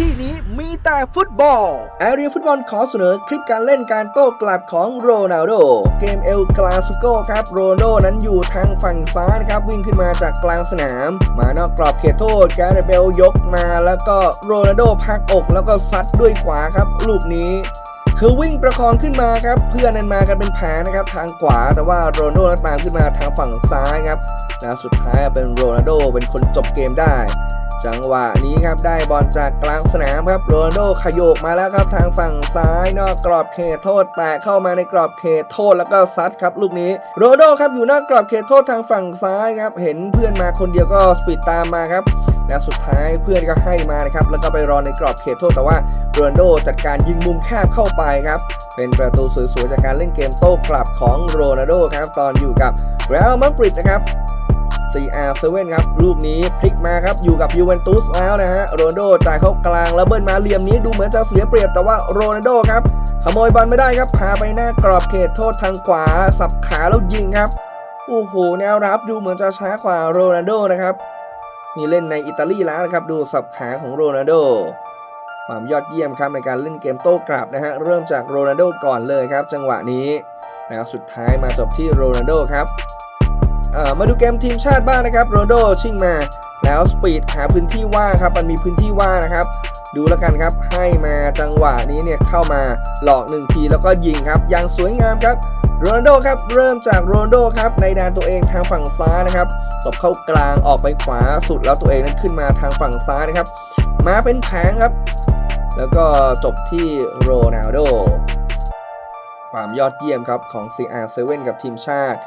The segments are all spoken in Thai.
ที่นี้มีแต่ฟุตบอล แอเรียฟุตบอลขอเสนอคลิปการเล่นการโต้กลับของโรนัลโด เกมเอลกลาสุโกครับโรนัลโดนั้นอยู่ทางฝั่งซ้ายนะครับ วิ่งขึ้นมาจากกลางสนาม มานอกกรอบเขตโทษแกเรเบลยกมาแล้วก็โรนัลโดพักอกแล้วก็ซัดด้วยขวาครับ ลูกนี้คือวิ่งประคองขึ้นมาครับเพื่อนนั้นมากันเป็นแผงนะครับทางขวาแต่ว่าโรนัลโดตามขึ้นมาทางฝั่งซ้ายครับแล้วสุดท้ายเป็นโรนัลโดเป็นคนจบเกมได้ จังหวะนี้ครับได้บอลจากกลางสนามครับโรนโดขยโยกมาแล้วครับทางฝั่งซ้ายนอกกรอบเขตโทษแตะเข้ามาในกรอบเขตโทษแล้วก็ซัดครับลูกนี้โรนโดครับอยู่นอกกรอบเขตโทษทางฝั่งซ้ายครับเห็นเพื่อนมาคนเดียวก็สปีดตามมาครับแล้วสุดท้ายเพื่อนก็ให้มานะครับ แล้วก็ไปรอในกรอบเขตโทษแต่ว่าโรนโดจัดการยิงมุมแคบเข้าไปครับ เป็นประตูสวยๆจากการเล่นเกมโต้กลับของโรนัลโดครับ ตอนอยู่กับเรอัลมาดริดนะครับ CR7 ครับลูกนี้พลิกมาครับอยู่กับยูเวนตุสแล้วนะฮะโรนัลโดจ่ายเข้ากลางแล้วเบิ้ลมาเหลี่ยมนี้ดูเหมือนจะเสียเปรียบแต่ว่าโรนัลโดครับขโมยบอลไม่ได้ครับพาไปหน้ากรอบเขตโทษทางขวา สับขาแล้วยิงครับโอ้โหแนวรับดูเหมือนจะช้ากว่าโรนัลโดนะครับนี่เล่นในอิตาลีแล้วนะครับดูสับขาของโรนัลโดความยอดเยี่ยมครับในการเล่นเกมโต้กลับนะฮะเริ่มจากโรนัลโดก่อนเลยครับ จังหวะนี้แล้วสุดท้ายมาจบที่โรนัลโดครับ มาดูเกมทีมชาติบ้างนะครับโรนลโดชิ่งมา แล้วสปีดหาพื้นที่ว่างครับ มันมีพื้นที่ว่างนะครับ ดูแล้วกันครับให้มาจังหวะนี้เนี่ยเข้ามาหลอกหนึ่งทีแล้วก็ยิงครับ อย่างสวยงามครับโรนัลโดครับเริ่มจากโรนัลโดครับในแดนตัวเองทางฝั่งซ้ายนะครับตบเข้ากลางออกไปขวาสุดแล้วตัวเองนั้นขึ้นมาทางฝั่งซ้ายนะครับ มาเป็นแผงครับ แล้วก็จบที่โรนัลโดความยอดเยี่ยมครับของ CR7 กับทีมชาติ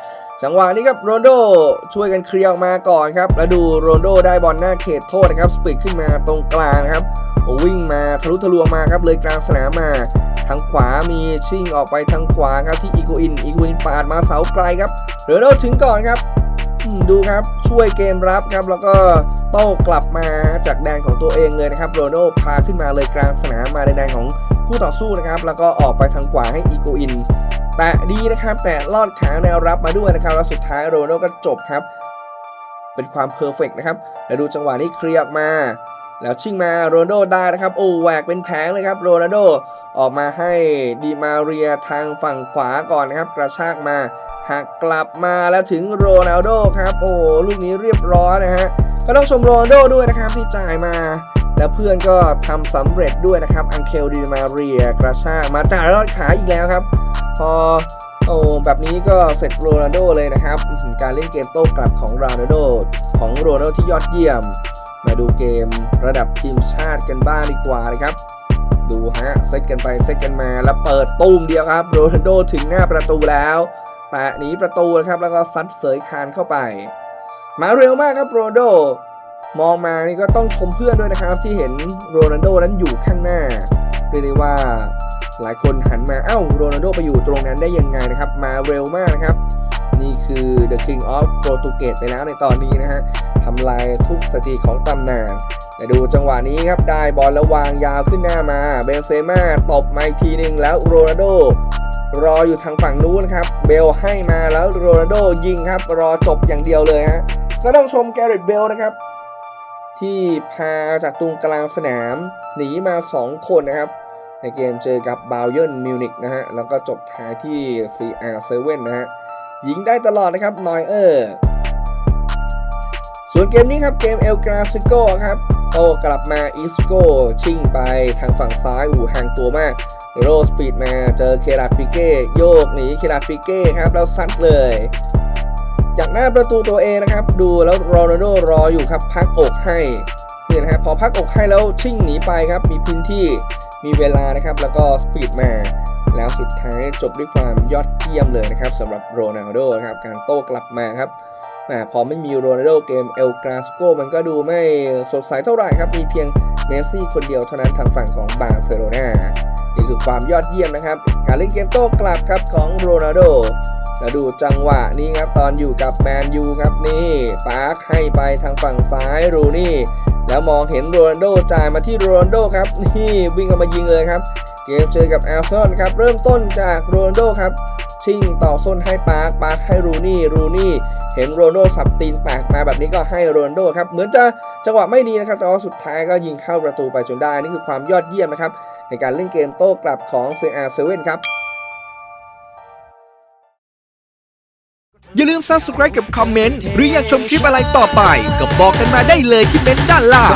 จังหวะนี้ครับโรนโดช่วยกันเคลียร์ออกมาก่อนครับ แล้วดูโรนโดได้บอลหน้าเขตโทษนะครับ สปีดขึ้นมาตรงกลางครับ วิ่งมาทะลุทะลวงมาครับ เลยกลางสนามมาทางขวามีชิ่งออกไปทางขวาครับที่อีโกอิน อีโกอินปาดมาเสาไกลครับโรนโดถึงก่อนครับดูครับช่วยเกมรับครับแล้วก็โต้กลับมาจากแดนของตัวเองเลยนะครับโรนโดพาขึ้นมาเลยกลางสนามมาในแดนของคู่ต่อสู้นะครับ แล้วก็ออกไปทางขวาให้อีโกอิน แต่ดีนะครับ แต่ลอดขาแนวรับมาด้วยนะครับ แล้วสุดท้ายโรนัลโดก็จบครับ เป็นความเพอร์เฟกนะครับ แล้วดูจังหวะนี้เคลียร์ออกมา แล้วชิงมาโรนัลโดได้นะครับ โอ้แหวกเป็นแผงเลยครับโรนัลโดออกมาให้ดีมาเรียทางฝั่งขวาก่อนนะครับ กระชากมาหักกลับมาแล้วถึงโรนัลโดครับ โอ้ลูกนี้เรียบร้อยนะฮะก็ต้องชมโรนัลโดด้วยนะครับที่จ่ายมาแล้วเพื่อนก็ทำสำเร็จด้วยนะครับ อังเคลดีมาเรียกระชากมาจ่ายลอดขาอีกแล้วครับ พอโอ้แบบนี้ก็เสร็จโรนัลโดเลยนะครับ การเล่นเกมโต้กลับของโรนัลโดของโรนัลโดที่ยอดเยี่ยม มาดูเกมระดับทีมชาติกันบ้างดีกว่านะครับ ดูฮะเซตกันไปเซตกันมาแล้วเปิดตูมเดียวครับโรนัลโดถึงหน้าประตูแล้วแตะหนีประตูนะครับแล้วก็ซัดเสยคานเข้าไป มาเร็วมากครับโรนัลโดมองมานี่ก็ต้องชมเพื่อนด้วยนะครับที่เห็นโรนัลโดนั้นอยู่ข้างหน้าเรียกได้ว่า หลายคนหันมา เอ้าโรนัลโดไปอยู่ตรงนั้นได้ยังไงนะครับ มาเร็วมากนะครับ นี่คือ The King of Portuguese ไปแล้วในตอนนี้นะฮะทำลายทุกสถิติของตำนานแต่ดูจังหวะนี้ครับ ได้บอลแล้ววางยาวขึ้นหน้ามา เบนเซม่าตบมาอีกทีหนึ่งแล้วโรนัลโดรออยู่ทางฝั่งนู้นครับ เบลให้มาแล้วโรนัลโดยิงครับ รอจบอย่างเดียวเลยฮะก็ต้องชมแกเรตเบลนะครับ ที่พาจากตรงกลางสนาม หนีมา 2 คนนะครับ ในเกมเจอกับบาเยิร์นมิวนิกนะฮะ แล้วก็จบท้ายที่ CR7 นะฮะ ยิงได้ตลอดนะครับนอยเออร์ส่วนเกมนี้ครับ เกมเอลกราซิโกครับโตกลับมาอีสโกชิ่งไปทางฝั่งซ้ายอู่ห่างตัวมาก โรสปีดมาเจอเคลาปิเก้โยกหนีเคลาปิเก้ครับแล้วซัดเลย จากหน้าประตูตัวเองนะครับ ดูแล้วโรนัลโดรออยู่ครับพักอกให้นี่นะฮะพอพักอกให้แล้วชิ่งหนีไปครับมีพื้นที่ มีเวลานะครับแล้วก็สปีดมา แล้วสุดท้ายจบด้วยความยอดเยี่ยมเลยนะครับสำหรับโรนัลโดครับการโต้กลับมาครับพอไม่มีโรนัลโดเกมเอลกราสโกมันก็ดูไม่สดใสเท่าไหร่ครับ มีเพียงเมสซี่คนเดียวเท่านั้นทางฝั่งของบาร์เซโลนานี่คือความยอดเยี่ยมนะครับ การเล่นเกมโต้กลับครับของโรนัลโดแล้วดูจังหวะนี้ครับ ตอนอยู่กับแมนยูครับนี่ปาร์คให้ไปทางฝั่งซ้ายรูนี่ แล้วมองเห็นโรนัลโดจ่ายมาที่โรนัลโดครับนี่วิ่งเข้ามายิงเลยครับ เกมเจอกับแอลซอนครับเริ่มต้นจากโรนัลโดครับชิงต่อส้นให้ปาร์คปาร์คให้รูนี่รูนี่เห็นโรนลโดสับตีนปากมาแบบนี้ก็ให้โรนลโดครับเหมือนจะจังหวะไม่ดีนะครับแต่ว่าสุดท้ายก็ยิงเข้าประตูไปจนได้นี่คือความยอดเยี่ยมนะครับในการเล่นเกมโต้กลับของ CR7 ครับ อย่าลืม subscribe กับคอมเมนต์ หรืออยากชมคลิปอะไรต่อไป ก็บอกกันมาได้เลยที่เม้นต์ด้านล่าง